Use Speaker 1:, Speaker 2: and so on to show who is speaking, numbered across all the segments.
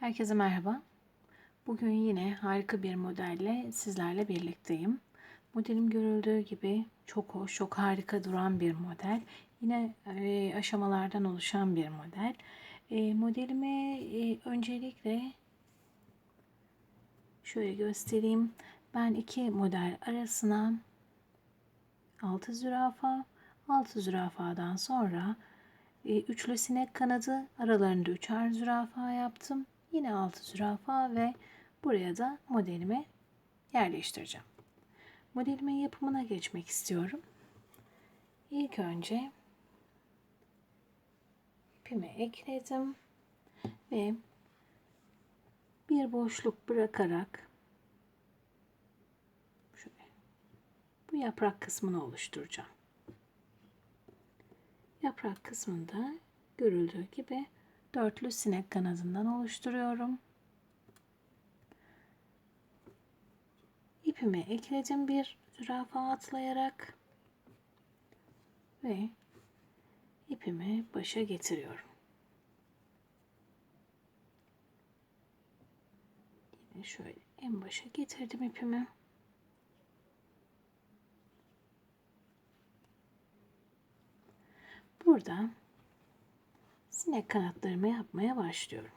Speaker 1: Herkese merhaba. Bugün yine harika bir modelle sizlerle birlikteyim. Modelim görüldüğü gibi çok hoş, çok harika duran bir model. Yine e, aşamalardan oluşan bir model. E, modelimi e, öncelikle şöyle göstereyim. Ben iki model arasına 6 zürafa, 6 zürafadan sonra e, üçlü sinek kanadı aralarında üçer zürafa yaptım. Yine altı zürafa ve buraya da modelimi yerleştireceğim. Modelimin yapımına geçmek istiyorum. İlk önce ipimi ekledim ve bir boşluk bırakarak şöyle bu yaprak kısmını oluşturacağım. Yaprak kısmında görüldüğü gibi dörtlü sinek kanadından oluşturuyorum. İpimi ekledim bir zürafa atlayarak ve ipimi başa getiriyorum. Yine şöyle en başa getirdim ipimi. Burada sinek kanatlarımı yapmaya başlıyorum.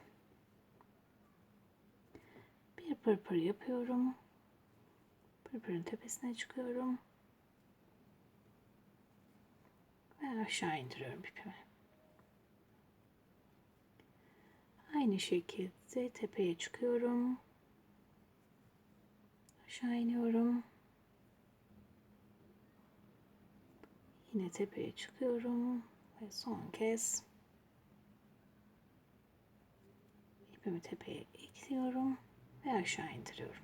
Speaker 1: Bir pırpır yapıyorum. Pırpırın tepesine çıkıyorum. Ve aşağı indiriyorum ipimi. Aynı şekilde tepeye çıkıyorum. Aşağı iniyorum. Yine tepeye çıkıyorum ve son kez ipimi tepeye ekliyorum ve aşağı indiriyorum.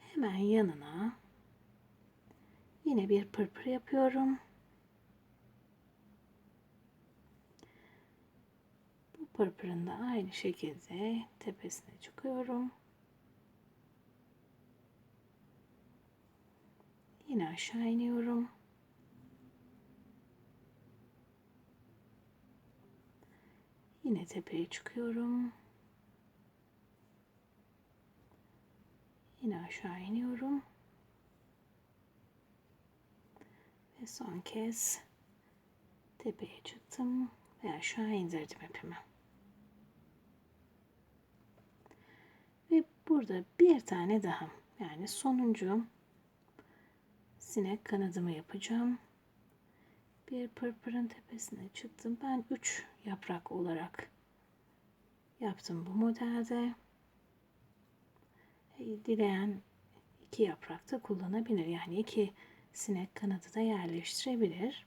Speaker 1: Hemen yanına yine bir pırpır yapıyorum. Bu pırpırın da aynı şekilde tepesine çıkıyorum. Yine aşağı iniyorum. Yine tepeye çıkıyorum. Yine aşağı iniyorum. Ve son kez tepeye çıktım ve aşağı indirdim ipimi. Ve burada bir tane daha yani sonuncu sinek kanadımı yapacağım bir pırpırın tepesine çıktım. Ben 3 yaprak olarak yaptım bu modelde. E, dileyen iki yaprak da kullanabilir. Yani iki sinek kanadı da yerleştirebilir.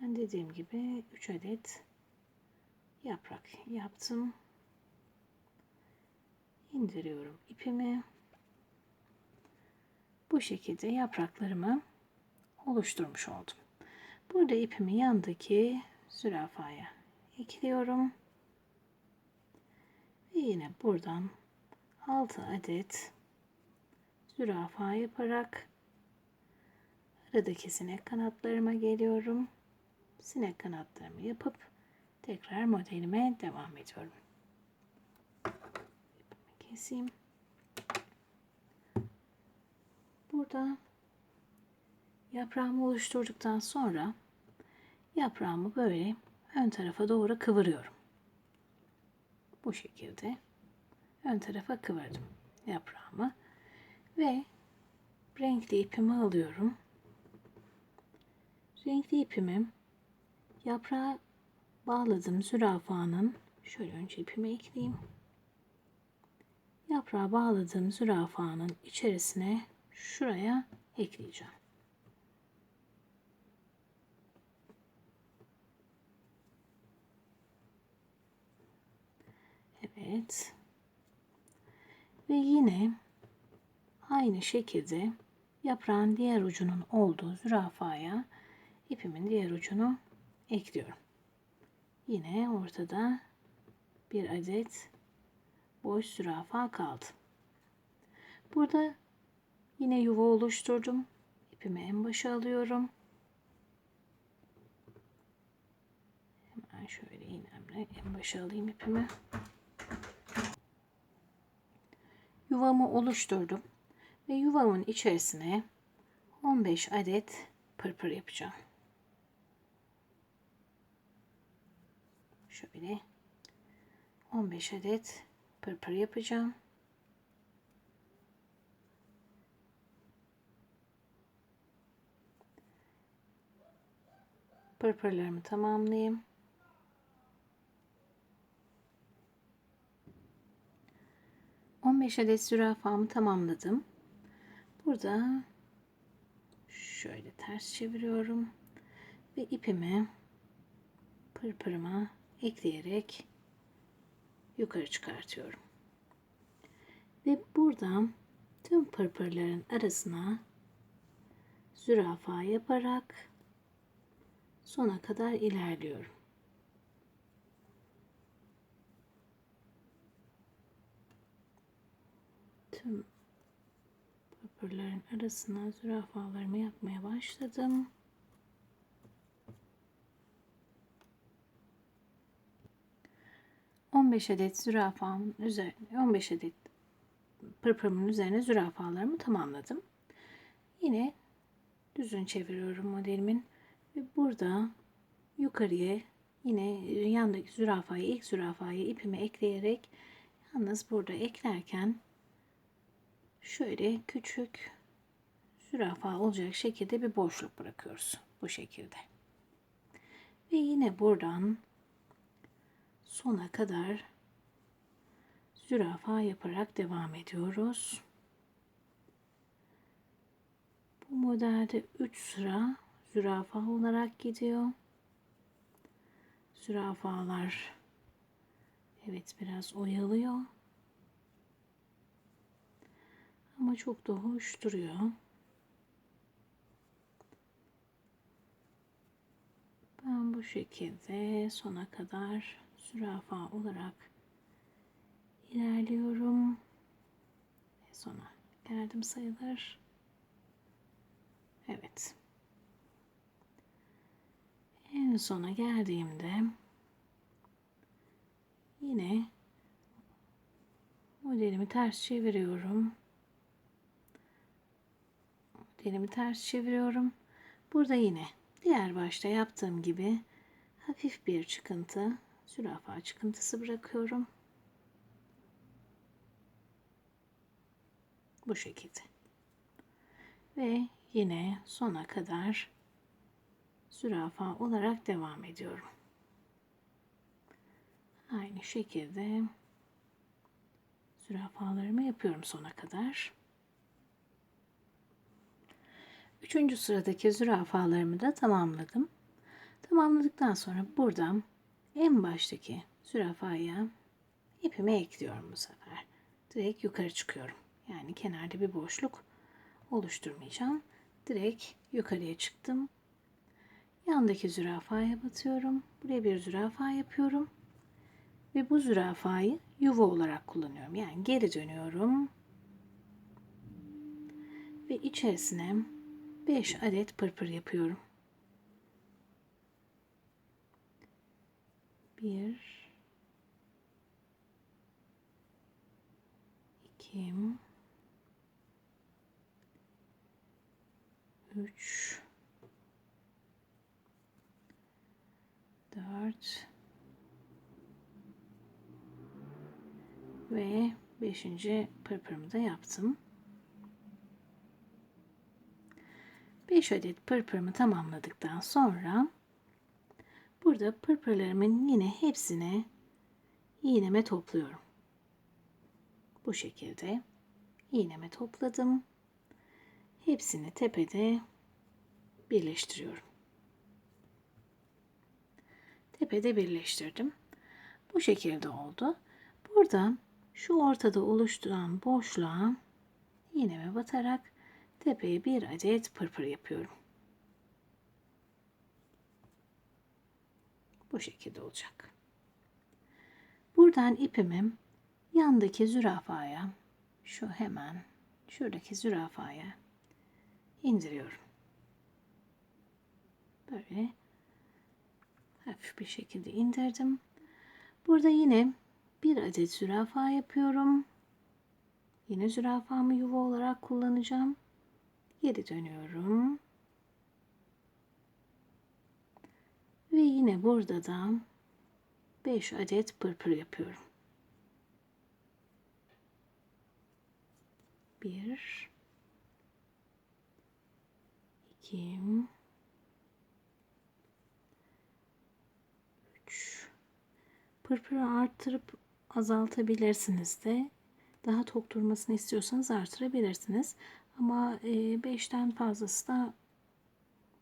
Speaker 1: Ben dediğim gibi 3 adet yaprak yaptım. İndiriyorum ipimi. Bu şekilde yapraklarımı oluşturmuş oldum. Burada ipimi yandaki zürafaya ekliyorum. Ve yine buradan 6 adet zürafa yaparak aradaki sinek kanatlarıma geliyorum. Sinek kanatlarımı yapıp tekrar modelime devam ediyorum. İpimi keseyim. Burada Yaprağımı oluşturduktan sonra yaprağımı böyle ön tarafa doğru kıvırıyorum. Bu şekilde ön tarafa kıvırdım yaprağımı ve renkli ipimi alıyorum. Renkli ipimi yaprağa bağladım zürafanın şöyle önce ipimi ekleyeyim. Yaprağa bağladığım zürafanın içerisine şuraya ekleyeceğim. Evet. Ve yine aynı şekilde yaprağın diğer ucunun olduğu zürafaya ipimin diğer ucunu ekliyorum. Yine ortada bir adet boş zürafa kaldı. Burada yine yuva oluşturdum. İpimi en başa alıyorum. Hemen şöyle iğnemle en başa alayım ipimi. Yuvamı oluşturdum ve yuvamın içerisine 15 adet pırpır yapacağım. Şöyle 15 adet pırpır yapacağım. Pırpırlarımı tamamlayayım. On beş adet zürafamı tamamladım. Burada şöyle ters çeviriyorum ve ipimi pırpırıma ekleyerek yukarı çıkartıyorum. Ve buradan tüm pırpırların arasına zürafa yaparak sona kadar ilerliyorum. Tüm pırpırların arasına zürafalarımı yapmaya başladım. On beş adet zürafamın üzerine 15 adet pırpırımın üzerine zürafalarımı tamamladım. Yine düzün çeviriyorum modelimin ve burada yukarıya yine yandaki zürafayı ilk zürafayı ipime ekleyerek yalnız burada eklerken şöyle küçük zürafa olacak şekilde bir boşluk bırakıyoruz bu şekilde. Ve yine buradan sona kadar zürafa yaparak devam ediyoruz. Bu modelde 3 sıra zürafa olarak gidiyor. Zürafalar evet biraz oyalıyor. Ama çok da hoş duruyor. Ben bu şekilde sona kadar zürafa olarak ilerliyorum. Ve sona geldim sayılır. Evet. En sona geldiğimde yine modelimi ters çeviriyorum. Modelimi ters çeviriyorum. Burada yine diğer başta yaptığım gibi hafif bir çıkıntı, zürafa çıkıntısı bırakıyorum. Bu şekilde. Ve yine sona kadar zürafa olarak devam ediyorum. Aynı şekilde zürafalarımı yapıyorum sona kadar. Üçüncü sıradaki zürafalarımı da tamamladım. Tamamladıktan sonra buradan en baştaki zürafaya ipimi ekliyorum bu sefer. Direkt yukarı çıkıyorum. Yani kenarda bir boşluk oluşturmayacağım. Direkt yukarıya çıktım. Yandaki zürafaya batıyorum. Buraya bir zürafa yapıyorum. Ve bu zürafayı yuva olarak kullanıyorum. Yani geri dönüyorum. Ve içerisine 5 adet pırpır yapıyorum. 1 2 3 4 ve 5. pırpırımı da yaptım. 5 adet pırpırımı tamamladıktan sonra burada pırpırlarımın yine hepsine iğneme topluyorum. Bu şekilde iğneme topladım. Hepsini tepede birleştiriyorum. Tepede birleştirdim. Bu şekilde oldu. Burada şu ortada oluşturan boşluğa iğneme batarak tepeye bir adet pırpır yapıyorum. Bu şekilde olacak. Buradan ipimi yandaki zürafaya şu hemen şuradaki zürafaya indiriyorum. Böyle hafif bir şekilde indirdim. Burada yine bir adet zürafa yapıyorum. Yine zürafamı yuva olarak kullanacağım. Geri dönüyorum. Ve yine burada da 5 adet pırpır yapıyorum. 1 2 3 Pırpırı arttırıp azaltabilirsiniz de. Daha tok durmasını istiyorsanız artırabilirsiniz. Ama 5'ten fazlası da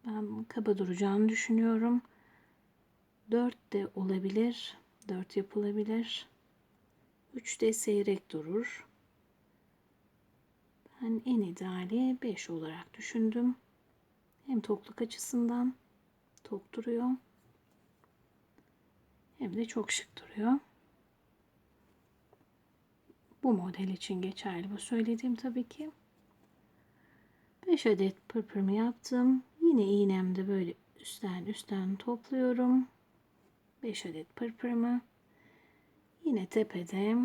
Speaker 1: ben kaba duracağını düşünüyorum. 4 de olabilir. 4 yapılabilir. 3 de seyrek durur. Ben en ideali 5 olarak düşündüm. Hem tokluk açısından tok duruyor. Hem de çok şık duruyor. Bu model için geçerli bu söylediğim tabii ki. 5 adet pırpırımı yaptım. Yine iğnemde böyle üstten üstten topluyorum. 5 adet pırpırımı. Yine tepede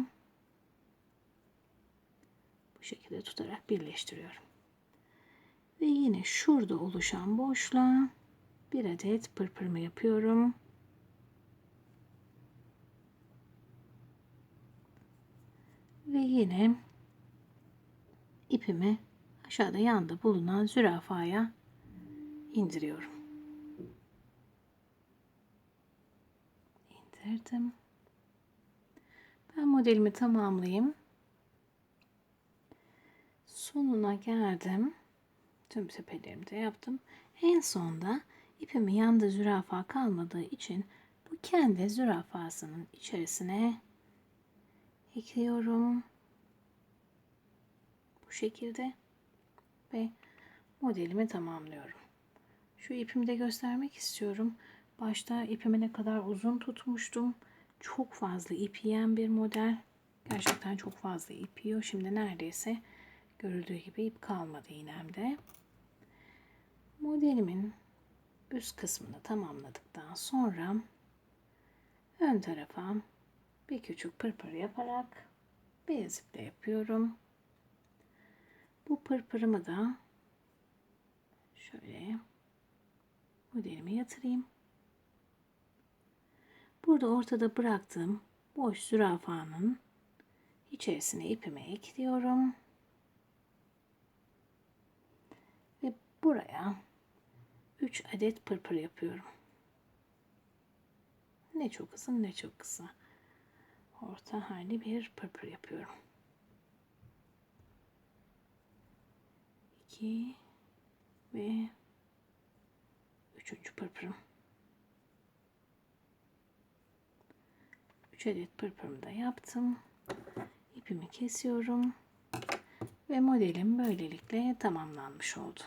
Speaker 1: bu şekilde tutarak birleştiriyorum. Ve yine şurada oluşan boşluğa bir adet pırpırımı yapıyorum. Ve yine ipimi aşağıda yanda bulunan zürafaya indiriyorum. İndirdim. Ben modelimi tamamlayayım. Sonuna geldim. Tüm tepelerimi de yaptım. En sonda ipimi yanda zürafa kalmadığı için bu kendi zürafasının içerisine ekliyorum. Bu şekilde ve modelimi tamamlıyorum. Şu ipimi de göstermek istiyorum. Başta ipimi ne kadar uzun tutmuştum. Çok fazla ip yiyen bir model. Gerçekten çok fazla ip yiyor. Şimdi neredeyse görüldüğü gibi ip kalmadı iğnemde. Modelimin üst kısmını tamamladıktan sonra ön tarafa bir küçük pırpır yaparak beyaz iple yapıyorum. Bu pırpırımı da şöyle modelime yatırayım. Burada ortada bıraktığım boş zürafanın içerisine ipimi ekliyorum. Ve buraya 3 adet pırpır yapıyorum. Ne çok uzun ne çok kısa. Orta halli bir pırpır yapıyorum. 2 ve üçüncü pırpırım. 3 adet pırpırımı da yaptım. İpimi kesiyorum. Ve modelim böylelikle tamamlanmış oldu.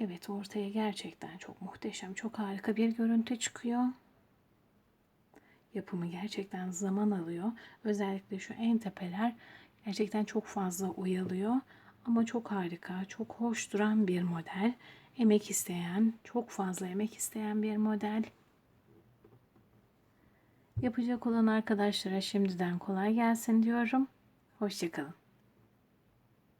Speaker 1: Evet ortaya gerçekten çok muhteşem, çok harika bir görüntü çıkıyor. Yapımı gerçekten zaman alıyor. Özellikle şu en tepeler gerçekten çok fazla oyalıyor. Ama çok harika, çok hoş duran bir model. Emek isteyen, çok fazla emek isteyen bir model. Yapacak olan arkadaşlara şimdiden kolay gelsin diyorum. Hoşçakalın.